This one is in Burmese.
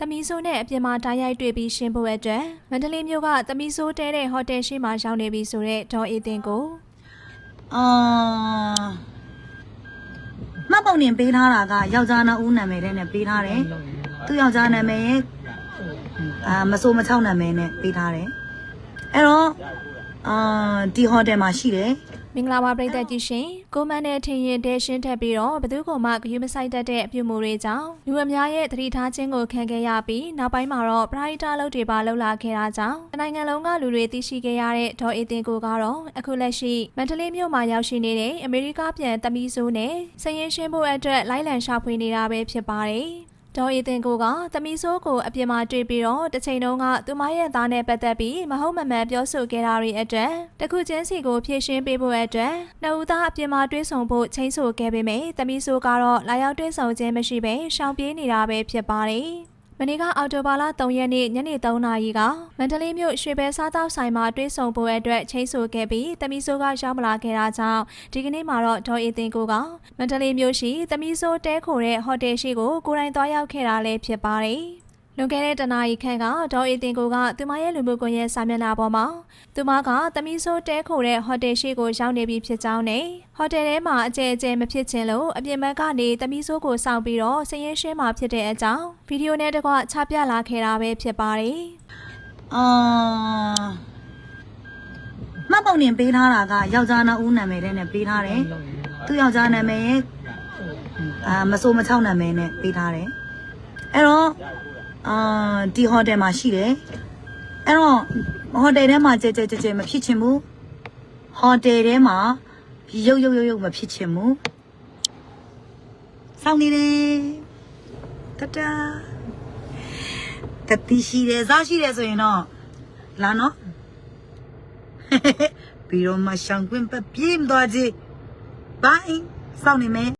တမီဆိုးနဲ့အပြင်မှာတိုက်ရိုက်တွေ့ပြီးရှင်းဖို့အတွက်မန္တလေးမြို့ကတမီဆိုးတဲတဲ့ဟိုတယ်ရှိမှရောက်နေပြီဆိုတဲ့ဒေါ်အေးတင်ကိုအာမှတ်ပုံတင်ပေးထားတာကယောက်ျားနှစ်ဦးနာမည်နဲ့ပေးထားတယ်သူယောက်ျားနာမည်ရဲ့အာမဆိုးမချောက်နာမည်နဲ့ပေးထားတယ်အဲ့တော့အာဒီဟိုတယ်မှာရှိတယ် မင်္ဂလာပါပရိသတ်ကြီးရှင်ကိုမန်းနဲ့ထင်ရင်တဲရှင်းထက်ပြီးတော့ဘသူကမှဂရုမစိုက်တတ်တဲ့အပြုမူတွေကြောင့်လူအများရဲ့သတိထားခြင်းကိုခံခဲ့ရပြီးနောက်ပိုင်းမှာတော့ပရိုက်တာလုပ်တွေပါလှုပ်လာခဲ့တာကြောင့်တနိုင်ငံလုံးကလူတွေသိရှိခဲ့ရတဲ့ဒေါ်အေးတင်ကိုကတော့အခုလက်ရှိမန္တလေးမြို့မှာရောက်ရှိနေတဲ့အမေရိကပြန်တမီဆိုးနဲ့စရင်ရှင်းဖို့အတွက်လိုက်လံရှာဖွေနေတာပဲဖြစ်ပါတယ် ဒေါ်အေးတင်ကိုကသမီးဆိုးကိုအပြင်မှာတွေ့ပြီးတော့တစ်ချိန်လုံးကသူမရဲ့သားနဲ့ပတ်သက်ပြီးမဟုတ်မမှန်ပြောဆိုခဲ့တာတွေအတွက်တခုချင်းစီကိုဖြည့်ရှင်းပေးဖို့အတွက်နှစ်ဦးသားအပြင်မှာတွေ့ဆုံဖို့ချိန်ဆိုခဲ့ပေမယ့်သမီးဆိုးကတော့လာရောက်တွေ့ဆုံခြင်းမရှိဘဲရှောင်ပြေးနေတာပဲဖြစ်ပါတယ် မနေ့ကအော်တိုဘာလ3ရက်နေ့ညနေ3နာရီကမန္တလေးမြို့ရွှေဘဲစားတောက်ဆိုင်မှာတွေ့ဆုံဖို့အတွက်ချိန်ဆိုခဲ့ပြီးတမီဆိုးကရောက်မလာခဲ့တာကြောင့်ဒီကနေ့မှာတော့ဒေါ်အေးတင်ကိုကမန္တလေးမြို့ရှိတမီဆိုးတဲခိုတဲ့ဟိုတယ်ရှိကိုကိုယ်တိုင်သွားရောက်ခဲ့တာလည်းဖြစ်ပါတယ်။ လွန်ခဲ့တဲ့တနာရီခန့်ကဒေါ်အေးတင်ကိုကသူမရဲ့လူမှုကွန်ရက်စာမျက်နှာပေါ်မှာသူမကတမီဆိုးတဲခိုတဲ့ဟိုတယ်ရှိကိုရောက်နေပြီဖြစ်ကြောင်းနဲ့ဟိုတယ်ထဲမှာအကျဲအကျဲမဖြစ်ချင်လို့အပြင်ဘက်ကနေတမီဆိုးကိုစောင့်ပြီးတော့စရင်ရှင်းမှာဖြစ်တဲ့အကြောင်းဗီဒီယိုနဲ့တကွချပြလာခဲ့တာပဲဖြစ်ပါတယ်။အာမှတ်ပုံတင်ပေးထားတာကယောက်ျားနှစ်ဦးနာမည်နဲ့ပေးထားတယ်သူယောက်ျားနာမည်ရဲ့အာမဆိုးမချောက်နာမည်နဲ့ပေးထားတယ်အဲ့တော့ အာဒီဟိုတယ်မှာရှိတယ်အဲ့တော့ဟိုတယ်ထဲမှာကြဲကြဲကြဲကြဲမဖြစ်ချင်ဘူးဟိုတယ်ထဲမှာရုပ်ရုပ်ရုပ်ရုပ်မဖြစ်ချင်ဘူးစောင့်နေတယ်တတတတိရှိတယ်စားရှိတယ်ဆိုရင်တော့လာနော်ပြီးတော့မှရှောင်းကွင်းပပြင်းသွားကြည့်ဘိုင်းစောင့်နေမယ်